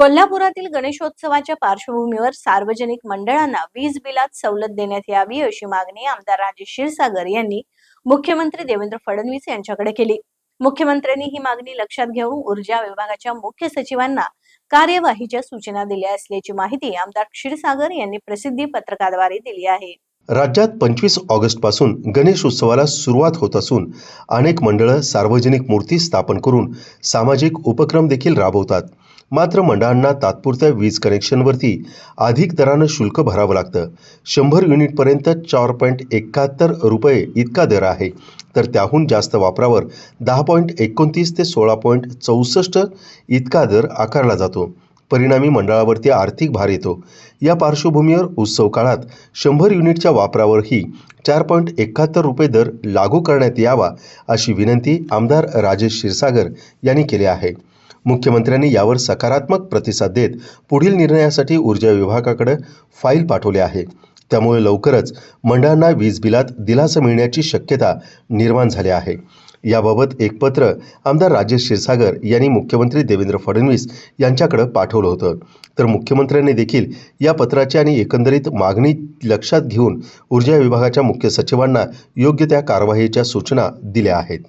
कोल्हापुरातील गणेशोत्सवाच्या पार्श्वभूमीवर सार्वजनिक मंडळांना वीज बिलात सवलत देण्यात यावी अशी मागणी आमदार राजेश क्षीरसागर यांनी मुख्यमंत्री देवेंद्र फडणवीस यांच्याकडे केली. मुख्यमंत्र्यांनी ही मागणी लक्षात घेऊन ऊर्जा विभागाच्या मुख्य सचिवांना कार्यवाहीच्या सूचना दिल्या असल्याची माहिती आमदार क्षीरसागर यांनी प्रसिद्धी पत्रकाद्वारे दिली आहे. राज्यात पंचवीस ऑगस्टपासून गणेश उत्सवाला सुरुवात होत असून अनेक मंडळं सार्वजनिक मूर्ती स्थापन करून सामाजिक उपक्रम देखील राबवतात. मात्र मंडळांना तात्पुरत्या वीज कनेक्शनवरती अधिक दरानं शुल्क भरावं लागतं. शंभर युनिटपर्यंत चार पॉईंट एकाहत्तर रुपये इतका दर आहे. तर त्याहून जास्त वापरावर दहा पॉईंट एकोणतीस ते सोळा पॉईंट चौसष्ट इतका दर आकारला जातो. परिणामी मंडळावरती आर्थिक भार येतो. या पार्श्वभूमीवर उत्सव काळात शंभर युनिटच्या वापरावरही चार पॉईंट एकाहत्तर रुपये दर लागू करण्यात यावा अशी विनंती आमदार राजेश क्षीरसागर यांनी केली आहे. मुख्यमंत्र्यांनी यावर सकारात्मक प्रतिसाद देत पुढील निर्णयासाठी ऊर्जा विभागाकडे फाईल पाठवली आहे. त्यामुळे लवकरच मंडळांना वीज बिलात दिलासा मिळण्याची शक्यता निर्माण झाली आहे. याबाबत एक पत्र आमदार राजेश क्षीरसागर यांनी मुख्यमंत्री देवेंद्र फडणवीस यांच्याकडे पाठवलं होतं. तर मुख्यमंत्र्यांनी देखील या पत्राची आणि एकंदरीत मागणी लक्षात घेऊन ऊर्जा विभागाच्या मुख्य सचिवांना योग्य त्या कारवाईच्या सूचना दिल्या आहेत.